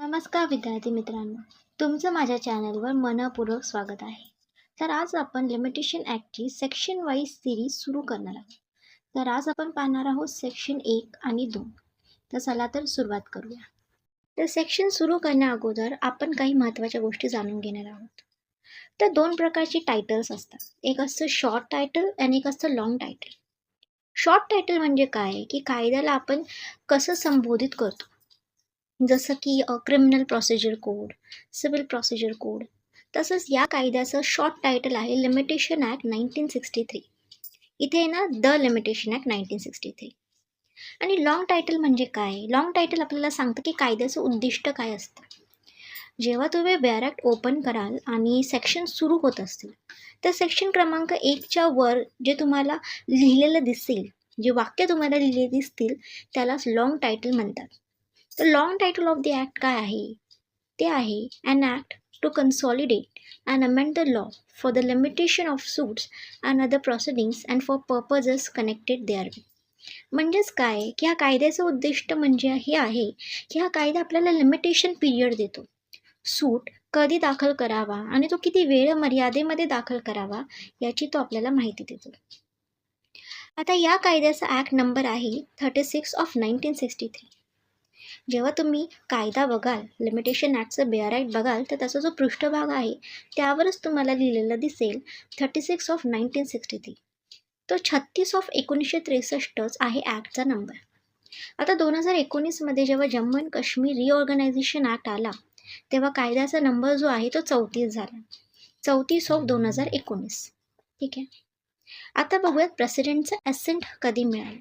नमस्कार विद्यार्थी मित्रांनो. तुमचं माझ्या चॅनलवर मनपूर्वक स्वागत आहे. तर आज आपण लिमिटेशन ॲक्टची सेक्शन वाईज सिरीज सुरू करणार आहोत. तर आज आपण पाहणार आहोत सेक्शन एक आणि दोन. तर चला तर सुरुवात करूया. तर सेक्शन सुरू करण्या अगोदर आपण काही महत्त्वाच्या गोष्टी जाणून घेणार आहोत. तर दोन प्रकारची टायटल्स असतात. एक असतं शॉर्ट टायटल आणि एक असतं लाँग टायटल शॉर्ट टायटल म्हणजे काय? की कायद्याला आपण कसं संबोधित करतो? जसं की criminal procedure code civil procedure code तसंच या कायद्याचं शॉर्ट टायटल आहे limitation act nineteen sixty three इथे आहे ना the limitation act nineteen sixty three आणि लाँग टायटल म्हणजे काय? लाँग टायटल आपल्याला सांगतं की कायद्याचं उद्दिष्ट काय असतं. जेव्हा तुम्ही बॅर ॲक्ट ओपन कराल आणि सेक्शन सुरू होत असतील तर सेक्शन क्रमांक एकच्या वर जे तुम्हाला लिहिलेलं दिसेल जे वाक्य तुम्हाला लिहिले दिसतील त्यालाच लाँग टायटल म्हणतात. तर long title of the act काय आहे? ते आहे an act to consolidate and amend the law for the limitation of suits and other proceedings and for purposes connected there म्हणजेच काय? की ह्या कायद्याचं उद्दिष्ट म्हणजे हे आहे की हा कायदा आपल्याला लिमिटेशन पिरियड देतो. सूट कधी दाखल करावा आणि तो किती वेळ मर्यादेमध्ये दाखल करावा याची तो आपल्याला माहिती देतो. आता या कायद्याचा ॲक्ट नंबर आहे thirty six of nineteen sixty three जेव्हा तुम्ही कायदा बघाल लिमिटेशन ॲक्टचं बेअराईट बघाल तर त्याचा जो पृष्ठभाग आहे त्यावरच तुम्हाला लिहिलेलं दिसेल thirty six of nineteen sixty three तो छत्तीस ऑफ एकोणीसशे त्रेसष्टच आहे ॲक्टचा नंबर आता दोन हजार एकोणीसमध्ये जेव्हा Jammu and Kashmir reorganisation act आला तेव्हा कायद्याचा नंबर जो आहे तो चौतीस झाला. चौतीस ऑफ दोन हजार एकोणीस. ठीक आहे? आता बघूयात प्रेसिडेंटचं ॲसेंट कधी मिळालं.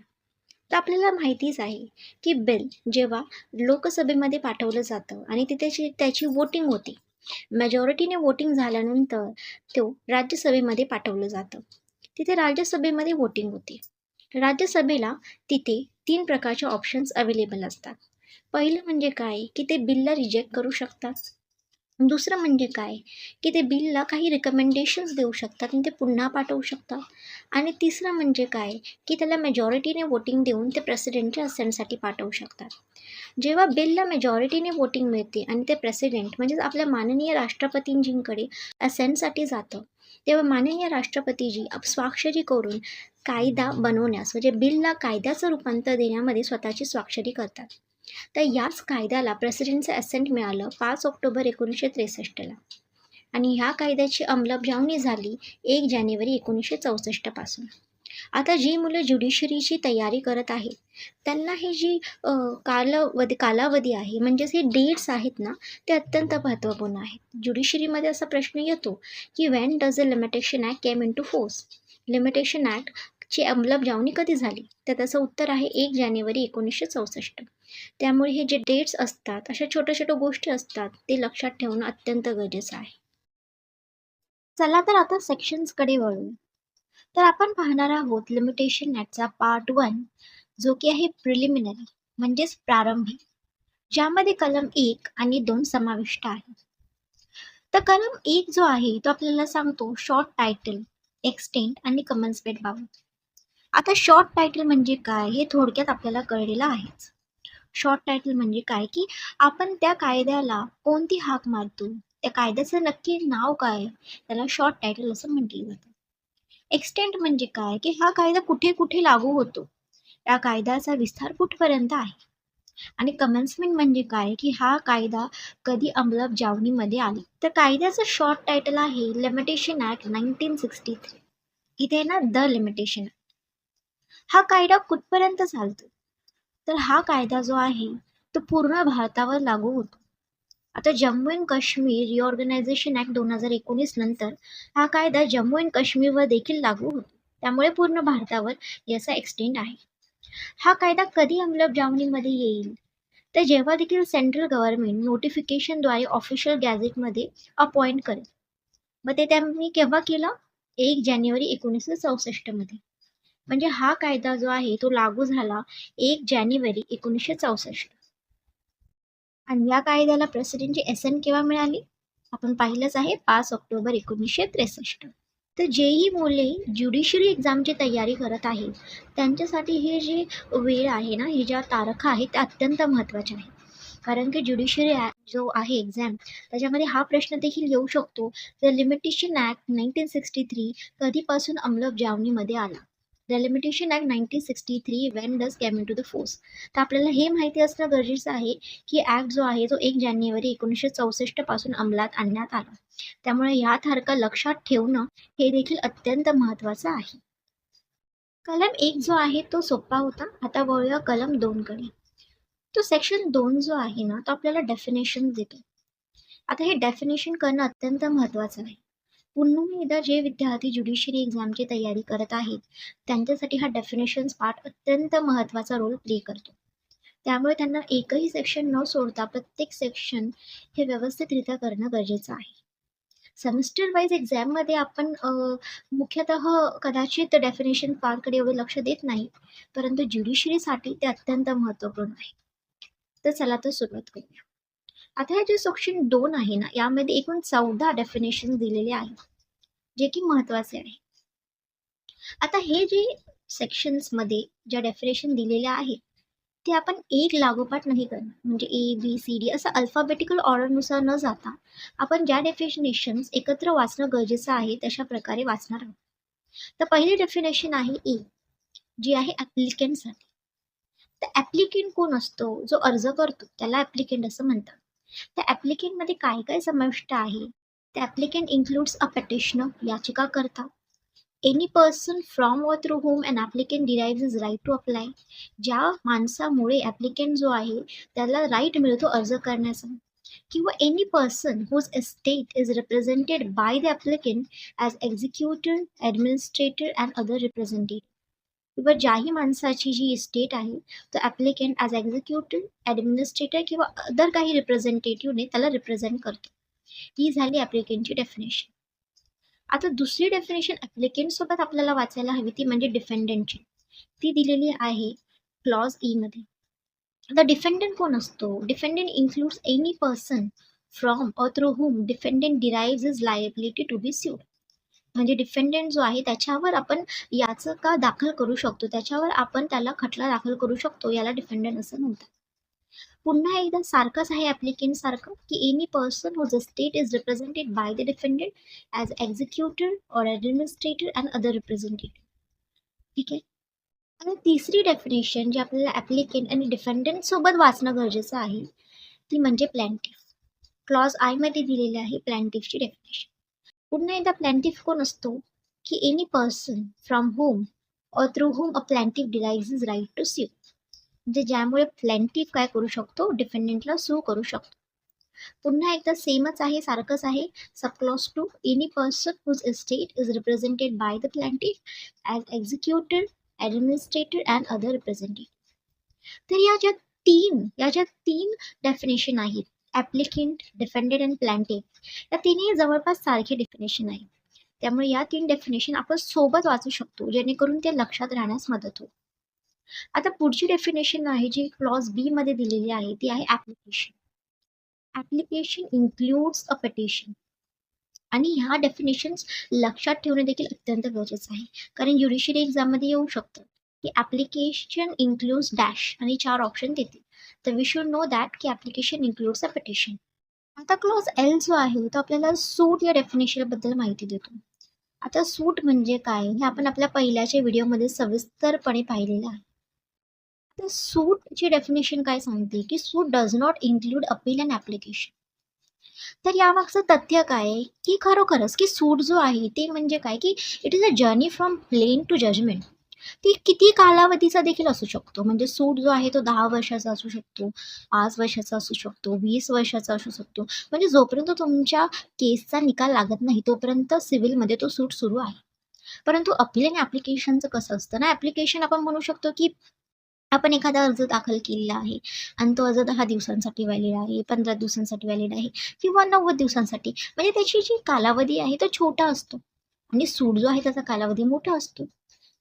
तर आपल्याला माहितीच आहे की बिल जेव्हा लोकसभेमध्ये पाठवलं जातं आणि तिथे त्याची वोटिंग होती मेजॉरिटीने वोटिंग झाल्यानंतर तो राज्यसभेमध्ये पाठवलं जातं. तिथे राज्यसभेमध्ये वोटिंग होते. राज्यसभेला तिथे तीन प्रकारचे ऑप्शन्स अवेलेबल असतात. पहिलं म्हणजे काय? की ते बिलला रिजेक्ट करू शकतात. दुसरं म्हणजे काय? की ते बिलला काही रिकमेंडेशन्स देऊ शकतात आणि ते पुन्हा पाठवू शकतात. आणि तिसरं म्हणजे काय? की त्याला मेजॉरिटीने वोटिंग देऊन ते प्रेसिडेंटच्या असेंटसाठी पाठवू शकतात. जेव्हा बिलला मेजॉरिटीने वोटिंग मिळते आणि ते प्रेसिडेंट म्हणजेच आपल्या माननीय राष्ट्रपतींजींकडे असेंटसाठी जातं तेव्हा माननीय राष्ट्रपतीजी स्वाक्षरी करून कायदा बनवण्यास म्हणजे बिलला कायद्याचं रूपांतर देण्यामध्ये स्वतःची स्वाक्षरी करतात. तर याच कायद्याला प्रेसिडेंटचं असेंट मिळालं पाच ऑक्टोबर एकोणीसशे त्रेसष्टला. आणि ह्या कायद्याची अंमलबजावणी झाली एक जानेवारी एकोणीसशे चौसष्टपासून आता जी मुलं ज्युडिशरीची तयारी करत आहेत त्यांना ही जी कालावधी कालावधी आहे म्हणजेच हे डेट्स आहेत ना ते अत्यंत महत्त्वपूर्ण आहेत. ज्युडिशरीमध्ये असा प्रश्न येतो की when does a limitation act came into force limitation ॲक्टची अंमलबजावणी कधी झाली? तर त्याचं उत्तर आहे एक जानेवारी एकोणीसशे चौसष्ट. त्यामुळे हे जे डेट्स असतात अशा छोट्या छोट्या गोष्टी असतात ते लक्षात ठेवणं अत्यंत गरजेचं आहे. चला तर आता सेक्शन्सकडे वळू तर आपण पाहणार आहोत लिमिटेशन ॲक्टचा पार्ट वन जो की आहे प्रिलिमिनरी म्हणजेच प्रारंभिक ज्यामध्ये कलम एक आणि दोन समाविष्ट आहे तर कलम एक जो आहे तो आपल्याला सांगतो शॉर्ट टायटल एक्सटेंट आणि कमन्समेंट बाबत. आता शॉर्ट टायटल म्हणजे काय हे थोडक्यात आपल्याला कळलेलं आहेच. शॉर्ट टायटल म्हणजे काय? की आपण त्या कायद्याला कोणती हाक मारतो? त्या कायद्याचं नक्की नाव काय? त्याला शॉर्ट टायटल असं म्हटलं जातं. एक्सटेंट म्हणजे काय? की हा कायदा कुठे कुठे लागू होतो? या कायद्याचा विस्तार कुठपर्यंत आहे? आणि कमेन्समेंट म्हणजे काय? की हा कायदा कधी अंमलबजावणीमध्ये आला? तर कायद्याचं शॉर्ट टायटल आहे limitation act nineteen sixty three इथे ना द लिमिटेशन हा कायदा कुठपर्यंत चालतो? तर हा कायदा जो आहे तो पूर्ण भारतावर लागू होतो. आता Jammu and Kashmir reorganisation act दोन हजार एकोणीस नंतर हा कायदा जम्मू अँड काश्मीरवर देखील लागू होतो. त्यामुळे पूर्ण भारतावर याचा एक्सटेंड आहे. हा कायदा कधी अंमलबजावणीमध्ये येईल? तर जेव्हा देखील सेंट्रल गव्हर्नमेंट नोटिफिकेशनद्वारे ऑफिशियल गॅझेटमध्ये अपॉइंट करेल. मग ते त्यांनी केव्हा केलं? एक जानेवारी एकोणीसशे चौसष्टमध्ये म्हणजे हा कायदा जो आहे तो लागू झाला एक जानेवारी एकोणीसशे चौसष्ट. आणि या कायद्याला प्रेसिडेंटची एन केव्हा मिळाली? आपण पाहिलंच आहे पाच ऑक्टोबर एकोणीसशे त्रेसष्ट. तर जेही मुले ज्युडिशरी एक्झामची तयारी करत आहेत. त्यांच्यासाठी हे जे वेळ आहे ना हे ज्या तारखा आहेत त्या अत्यंत महत्त्वाच्या आहेत. कारण की ज्युडिशरी जो आहे एक्झाम त्याच्यामध्ये हा प्रश्न देखील येऊ शकतो. The limitation act nineteen sixty three कधीपासून अंमलबजावणीमध्ये आला? The limitation act nineteen sixty three when does came into the force तर आपल्याला हे माहिती असणं गरजेचं आहे की ॲक्ट जो आहे तो एक जानेवारी एकोणीसशे चौसष्टपासून अंमलात आणण्यात आला. त्यामुळे ह्या तारखा लक्षात ठेवणं हे देखील अत्यंत महत्त्वाचं आहे. कलम एक जो आहे तो सोपा होता. आता वळूया कलम दोनकडे तो सेक्शन दोन जो आहे ना तो आपल्याला डेफिनेशन देतो. आता हे डेफिनेशन करणं अत्यंत महत्त्वाचं आहे. पुन्हा एकदा जे विद्यार्थी ज्युडिशरी एक्झामची तयारी करत आहेत त्यांच्यासाठी हा डेफिनेशन्स पार्ट अत्यंत महत्त्वाचा रोल प्ले करतो. त्यामुळे त्यांना एकही सेक्शन न सोडता प्रत्येक सेक्शन हे व्यवस्थितरित्या करणं गरजेचं आहे. सेमिस्टर वाईज एक्झाममध्ये आपण मुख्यतः कदाचित डेफिनेशन पार्टकडे एवढं लक्ष देत नाही परंतु ज्युडिशरीसाठी ते अत्यंत महत्त्वपूर्ण आहे. तर चला तर सुरुवात करूया. आता हे जे सेक्शन दोन आहे ना यामध्ये एकूण चौदा डेफिनेशन दिलेले आहेत जे की महत्त्वाचे आहे. आता हे जे सेक्शन्समध्ये ज्या डेफिनेशन दिलेल्या आहेत ते आपण एक लागोपाठ नाही करणार. म्हणजे ए बी सी डी असं अल्फाबेटिकल ऑर्डरनुसार न जाता आपण ज्या डेफिनेशन्स एकत्र वाचणं गरजेचं आहे तशा प्रकारे वाचणार आहोत. तर पहिली डेफिनेशन आहे ए जी आहे ॲप्लिकेंटसाठी तर ॲप्लिकेंट कोण असतो? जो अर्ज करतो त्याला ॲप्लिकेंट असं म्हणतात. त्या ॲप्लिकेंटमध्ये काय काय समाविष्ट आहे? ते ॲप्लिकेंट इन्क्लूड्स अ पेटिशनर याचिकाकर्ता एनी पर्सन फ्रॉम व through whom and applicant derive his right to apply ज्या माणसामुळे ॲप्लिकेंट जो आहे त्याला राईट मिळतो अर्ज करण्याचा. किंवा any person whose estate is represented by the applicant as executive administrator and other representative किंवा ज्याही माणसाची जी इस्टेट आहे तो ॲप्लिकेंट ॲज एक्झिक्युटिव्ह ॲडमिनिस्ट्रेटर किंवा अदर काही रिप्रेझेंटेटिव्हने त्याला रिप्रेझेंट करतो. ही झाली ॲप्लिकेंटची डेफिनेशन आता दुसरी डेफिनेशन ॲप्लिकेंटसोबत आपल्याला वाचायला हवी ती म्हणजे डिफेंडंटची ती दिलेली आहे क्लॉज ईमध्ये e आता डिफेंडंट कोण असतो? Defendant includes any person from a through whom defendant derive his liability to be sued म्हणजे डिफेंडंट जो आहे त्याच्यावर आपण याचं का दाखल करू शकतो? त्याच्यावर आपण त्याला खटला दाखल करू शकतो याला डिफेंडंट असं म्हणतात. पुन्हा एकदा सारखंच आहे ॲप्लिकेंट सारखं की any person whose estate is represented by the defendant as executive or administrator and other representative ठीक आहे? आणि तिसरी डेफिनेशन जी आपल्याला ॲप्लिकेंट आणि डिफेंडंट सोबत वाचणं गरजेचं आहे ती म्हणजे प्लॅन्टिफ क्लॉज आयमध्ये दिलेली आहे प्लॅन्टिफची डेफिनेशन पुन्हा एकदा प्लॅन्टिफ कोण असतो की any person from whom or through whom a plaintiff derives his right to sue म्हणजे ज्यामुळे प्लॅन्टिफ काय करू शकतो डिफेंडेंटला सू करू शकतो पुन्हा एकदा सेमच आहे सारखंच आहे subclause two any person whose estate is represented by the plaintiff as executive administrator and other representative तर या ज्या तीन या ज्या तीन डेफिनेशन आहेत ॲप्लिकेंट डिफेंडेड अँड प्लॅन्टेड या तिन्ही जवळपास सारखे डेफिनेशन आहे. त्यामुळे या तीन डेफिनेशन आपण सोबत वाचू शकतो जेणेकरून ते लक्षात राहण्यास मदत होईल. आता पुढची डेफिनेशन आहे जी क्लॉज बी मध्ये दिलेली आहे ती आहे application application includes a petition आणि ह्या डेफिनेशन्स लक्षात ठेवणे देखील अत्यंत गरजेचं आहे. कारण ज्युडिशियरी एक्झाममध्ये येऊ शकतं की ॲप्लिकेशन इन्क्लूड्स डॅश आणि चार ऑप्शन देतील तर वी शूड नो दॅट की ॲप्लिकेशन इन्क्लूड्स अ पिटिशन आता क्लॉज एल जो आहे तो आपल्याला सूट या डेफिनेशनबद्दल माहिती देतो. आता सूट म्हणजे काय? हे आपण आपल्या पहिल्याच्या व्हिडिओमध्ये सविस्तरपणे पाहिलेलं आहे. आता सूटची डेफिनेशन काय सांगते? की suit does not include appeal and application तर यामागचं तथ्य काय? आहे की खरोखरच की सूट जो आहे ते म्हणजे काय? की it is a journey from plaint to judgment ती किती कालावधीचा देखील असू शकतो. म्हणजे सूट जो आहे तो दहा वर्षाचा असू शकतो पाच वर्षाचा असू शकतो वीस वर्षाचा असू शकतो. म्हणजे जोपर्यंत तुमच्या केसचा निकाल लागत नाही तोपर्यंत सिव्हिलमध्ये तो सूट सुरू आहे. परंतु अपील आणि ॲप्लिकेशनचं कसं असतं ना ॲप्लिकेशन आपण म्हणू शकतो की आपण एखादा अर्ज दाखल केलेला आहे आणि तो अर्ज दहा दिवसांसाठी व्हॅलिड आहे पंधरा दिवसांसाठी व्हॅलिड आहे किंवा नव्वद दिवसांसाठी. म्हणजे त्याची जी कालावधी आहे तो छोटा असतो. आणि सूट जो आहे त्याचा कालावधी मोठा असतो.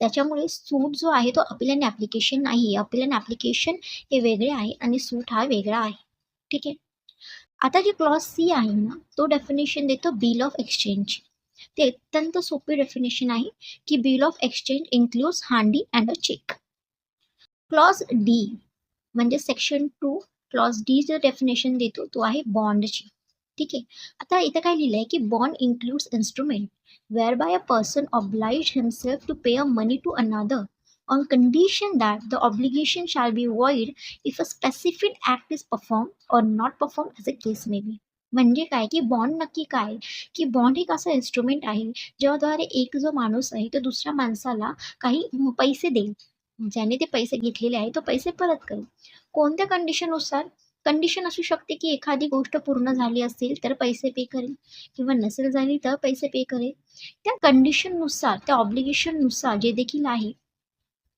त्याच्यामुळे सूट जो आहे तो अपील अँड ॲप्लिकेशन नाही अपील अँड ॲप्लिकेशन हे वेगळे आहे आणि सूट हा वेगळा आहे. ठीक आहे? आता जे क्लॉज सी आहे ना तो डेफिनेशन देतो बिल ऑफ एक्सचेंज ते अत्यंत सोपी डेफिनेशन आहे की bill of exchange includes hundi and a cheque clause D म्हणजे सेक्शन टू क्लॉज डी जो डेफिनेशन देतो तो आहे बॉन्डची ठीक आहे आता इथं काय लिहिलं आहे की bond includes instrument whereby a person obliges himself to pay a money to another on condition that the obligation shall be void if a specific act is performed or not performed as a case may be म्हणजे काय की bond नक्की काय? की bond एक असं instrument आहे, ज्याद्वारे एक जो माणूस आहे तो दुसऱ्या माणसाला काही म- पैसे देईल, ज्याने ते पैसे घेतलेले आहे तो पैसे परत करेल। कोणत्या कंडिशननुसार कंडिशन असू शकते की एखादी गोष्ट पूर्ण झाली असेल तर पैसे पे करेल किंवा नसेल झाली तर पैसे पे करेल. त्या कंडिशननुसार त्या ऑब्लिगेशननुसार जे देखील आहे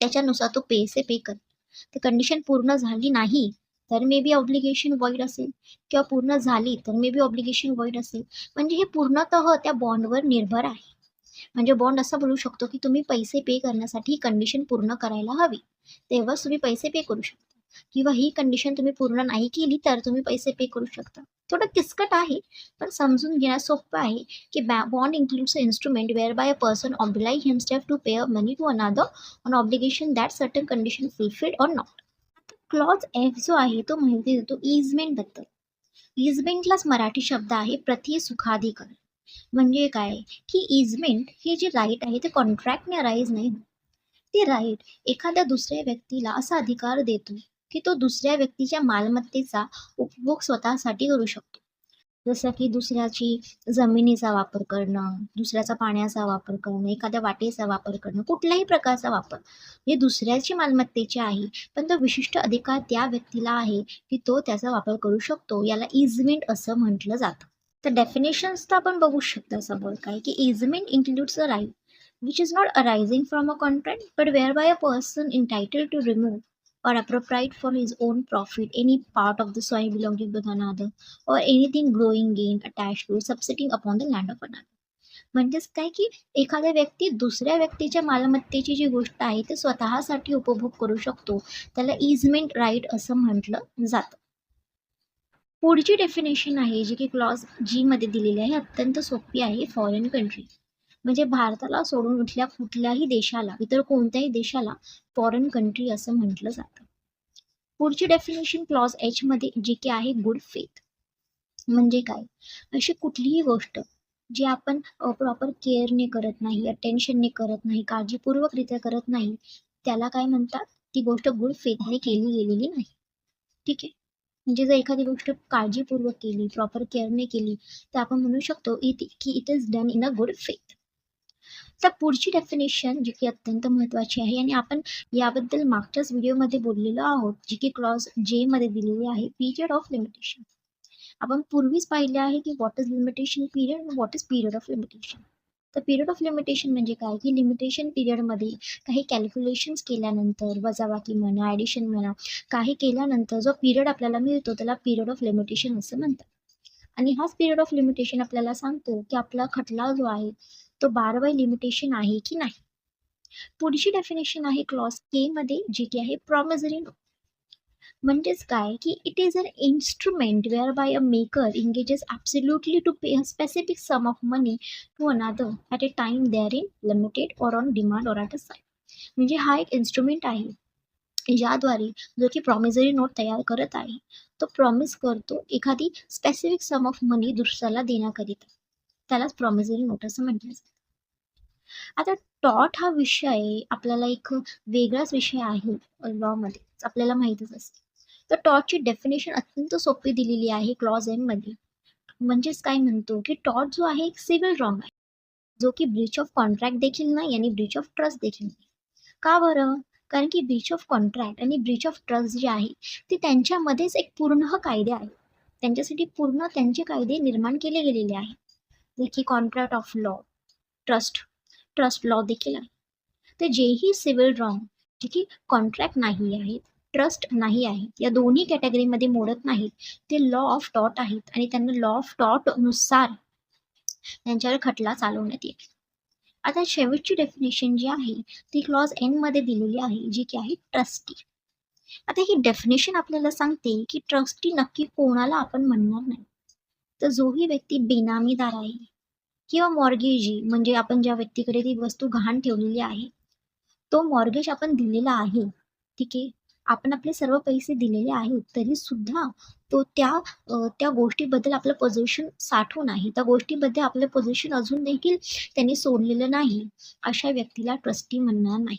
त्याच्यानुसार तो पैसे पे करेल तर कंडिशन पूर्ण झाली नाही तर मे बी ऑब्लिगेशन वॉइड असेल. किंवा पूर्ण झाली तर मे बी ऑब्लिगेशन वॉइड असेल. म्हणजे हे पूर्णतः त्या बॉन्डवर निर्भर आहे. म्हणजे बॉन्ड असं बोलू शकतो की तुम्ही पैसे पे करण्यासाठी कंडिशन पूर्ण करायला हवी. तेव्हाच तुम्ही पैसे पे करू शकता. किंवा ही कंडिशन तुम्ही पूर्ण नाही केली, तर तुम्ही पैसे पे करू शकता. थोडं किचकट आहे, पण समजून घेणं सोपं आहे की bond includes a instrument whereby a person obliges himself to pay a money to another on obligation that certain condition fulfilled or not clause F जो आहे तो माहिती देतो इजमेंट बद्दल. इजमेंटलाच मराठी शब्द आहे प्रति सुखाधिकार म्हणजे काय? की इजमेंट हे जे राईट आहे, ते कॉन्ट्रॅक्टने अराईज नाही. ते राईट एखाद्या दुसऱ्या व्यक्तीला असा अधिकार देतो की तो दुसऱ्या व्यक्तीच्या मालमत्तेचा उपभोग स्वतःसाठी करू शकतो. जसं की दुसऱ्याची जमिनीचा वापर करणं दुसऱ्याचा पाण्याचा वापर करणं एखाद्या वाटेचा वापर करणं कुठल्याही प्रकारचा वापर. हे दुसऱ्याची मालमत्तेचे आहे पण तो विशिष्ट अधिकार त्या व्यक्तीला आहे की तो त्याचा वापर करू शकतो. याला इजमेंट असं म्हटलं जातं. तर डेफिनेशन्स तर आपण बघू शकता समोर काय की easement includes a right which is not arising from a contract but whereby a person entitled to remove or appropriate for his own profit any part of the soil belonging to another or anything growing gain attached to subsisting upon the land of another म्हणजेच काय की एखाद्या व्यक्ती दुसऱ्या व्यक्तीच्या मालमत्तेची जी गोष्ट आहे ते स्वतःसाठी उपभोग करू शकतो त्याला इजमेंट राईट असं म्हटलं जातं पुढची डेफिनेशन आहे जी की क्लॉज जी मध्ये दिलेली आहे अत्यंत सोपी आहे फॉरेन कंट्री म्हणजे भारताला सोडून उठल्या कुठल्याही देशाला इतर कोणत्याही देशाला फॉरेन कंट्री असं म्हटलं जातं. पुढची डेफिनेशन क्लॉज एच मध्ये जी की आहे गुड फेथ म्हणजे काय? अशी कुठलीही गोष्ट जी आपण प्रॉपर केअरने करत नाही अटेन्शनने करत नाही काळजीपूर्वकरित्या करत नाही त्याला काय म्हणतात? ती गोष्ट गुड फेथने केली गेलेली नाही. ठीक आहे? म्हणजे जर एखादी गोष्ट काळजीपूर्वक केली प्रॉपर केअरने केली तर आपण म्हणू शकतो इट की it is done in a good faith तर पुढची डेफिनेशन जी की अत्यंत महत्त्वाची आहे आणि आपण याबद्दल मागच्याच व्हिडिओमध्ये बोललेलो आहोत जी की क्लॉज जे मध्ये दिलेली आहे पिरियड ऑफ लिमिटेशन आपण पूर्वीच पाहिले आहे की what is limitation period what is period of limitation तर पिरियड ऑफ लिमिटेशन म्हणजे काय? की लिमिटेशन पिरियडमध्ये काही कॅल्क्युलेशन्स केल्यानंतर वजाबाकी म्हणा ॲडिशन म्हणा काही केल्यानंतर जो पिरियड आपल्याला मिळतो त्याला पिरियड ऑफ लिमिटेशन असं म्हणतात. आणि हाच पिरियड ऑफ लिमिटेशन आपल्याला सांगतो की आपला खटला जो आहे तो बार बाय लिमिटेशन आहे की नाही? पुढची डेफिनेशन आहे क्लॉस के मध्ये जे की आहे प्रॉमिसरी नोट म्हणजेच काय? की it is an instrument whereby a maker engages absolutely to pay a specific sum of money to another at a time therein limited or on demand or at a sight म्हणजे हा एक instrument आहे. ज्याद्वारे जो की promissory note तयार करत आहे तो प्रॉमिस करतो एखादी स्पेसिफिक सम ऑफ मनी दुसऱ्याला देण्याकरिता. त्यालाच प्रॉमिसरी नोट असं म्हटलं जातं आता टॉट हा विषय आपल्याला एक वेगळाच विषय आहे लॉमध्ये आपल्याला माहितच असते. तर टॉटची डेफिनेशन अत्यंत सोपी दिलेली आहे क्लॉज एममध्ये. म्हणजेच काय म्हणतो की टॉट जो आहे एक सिव्हिल रॉंग आहे. जो की ब्रीच ऑफ कॉन्ट्रॅक्ट देखील नाही आणि ब्रीच ऑफ ट्रस्ट देखील नाही. का बरं? कारण की ब्रीच ऑफ कॉन्ट्रॅक्ट आणि ब्रीच ऑफ ट्रस्ट जे आहे ते त्यांच्यामध्येच एक पूर्ण कायदे आहे. त्यांच्यासाठी पूर्ण त्यांचे कायदे निर्माण केले गेलेले आहेत जे की contract of law trust trust law देखील आहे तर जेही सिव्हिल रॉंग जे की कॉन्ट्रॅक्ट नाही आहेत ट्रस्ट नाही आहेत या दोन्ही कॅटेगरीमध्ये मोडत नाहीत ते लॉ ऑफ टॉट आहेत आणि त्यांना लॉ ऑफ टॉटनुसार त्यांच्यावर खटला चालवण्यात येईल. आता शेवटची डेफिनेशन जी आहे ती क्लॉज एनमध्ये दिलेली आहे जी की आहे ट्रस्टी आता ही डेफिनेशन आपल्याला सांगते की ट्रस्टी नक्की कोणाला आपण म्हणणार नाही. तर जोही व्यक्ती बेनामीदार आहे. किंवा मॉर्गेजी म्हणजे आपण ज्या व्यक्तीकडे ती वस्तू गहाण ठेवलेली आहे तो मॉर्गेज आपण दिलेला आहे. ठीक आहे? आपण आपले सर्व पैसे दिलेले आहेत तरी सुद्धा तो त्या त्या गोष्टीबद्दल आपलं पोझिशन साठवून आहे. त्या गोष्टीबद्दल आपलं पोझिशन अजून देखील त्यांनी सोडलेलं नाही अशा व्यक्तीला ट्रस्टी म्हणणार नाही.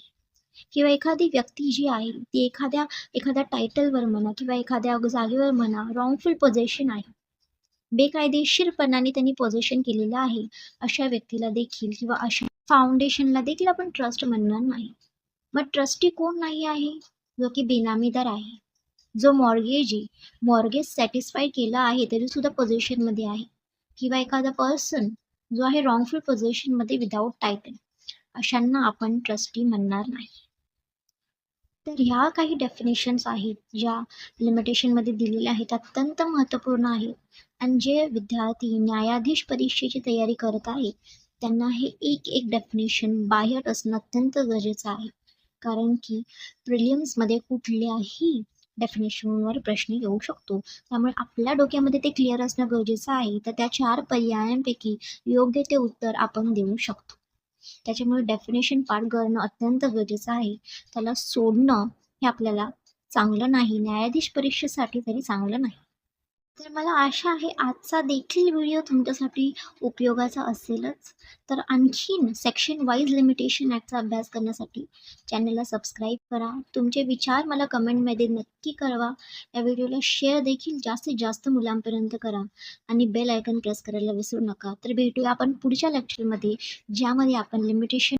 किंवा एखादी व्यक्ती जी आहे ती एखाद्या एखाद्या टायटलवर म्हणा किंवा एखाद्या जागेवर म्हणा रॉंगफुल पोझिशन आहे. बेकायदेशीरपणाने त्यांनी पोझिशन केलेलं आहे. अशा व्यक्तीला देखील किंवा अशा फाउंडेशनला देखील आपण ट्रस्ट म्हणणार नाही. मग ट्रस्टी कोण नाही आहे? जो की बेनामीदार आहे. जो मॉर्गेजी मॉर्गेज सॅटिस्फाय केला आहे तरी सुद्धा पोझिशनमध्ये आहे. किंवा एखादा पर्सन जो आहे रॉंगफुल पोझिशनमध्ये विदाऊट टायटल अशांना आपण ट्रस्टी म्हणणार नाही. तर ह्या काही डेफिनेशन्स आहेत ज्या लिमिटेशनमध्ये दिलेल्या आहेत अत्यंत महत्त्वपूर्ण आहेत. आणि जे विद्यार्थी न्यायाधीश परीक्षेची तयारी करत आहेत त्यांना हे एक एक डेफिनेशन बाहेर असणं अत्यंत गरजेचं आहे. कारण की प्रिलियम्समध्ये कुठल्याही डेफिनेशनवर प्रश्न येऊ शकतो. त्यामुळे आपल्या डोक्यामध्ये ते क्लिअर असणं गरजेचं आहे. तर त्या चार पर्यायांपैकी योग्य ते उत्तर आपण देऊ शकतो. त्याच्यामुळे डेफिनेशन पाठ करणं अत्यंत गरजेचं आहे. त्याला सोडणं हे आपल्याला चांगलं नाही. न्यायाधीश परीक्षेसाठी तरी चांगलं नाही. तर मला आशा आहे आजचा देखील व्हिडिओ तुमच्यासाठी उपयोगाचा असेलच. तर आणखीन सेक्शन वाईज लिमिटेशन ॲक्टचा अभ्यास करण्यासाठी चॅनलला सबस्क्राईब करा. तुमचे विचार मला कमेंटमध्ये नक्की कळवा. या व्हिडिओला शेअर देखील जास्तीत जास्त मुलांपर्यंत करा आणि बेल आयकन प्रेस करायला विसरू नका. तर भेटूया आपण पुढच्या लेक्चरमध्ये ज्यामध्ये आपण लिमिटेशन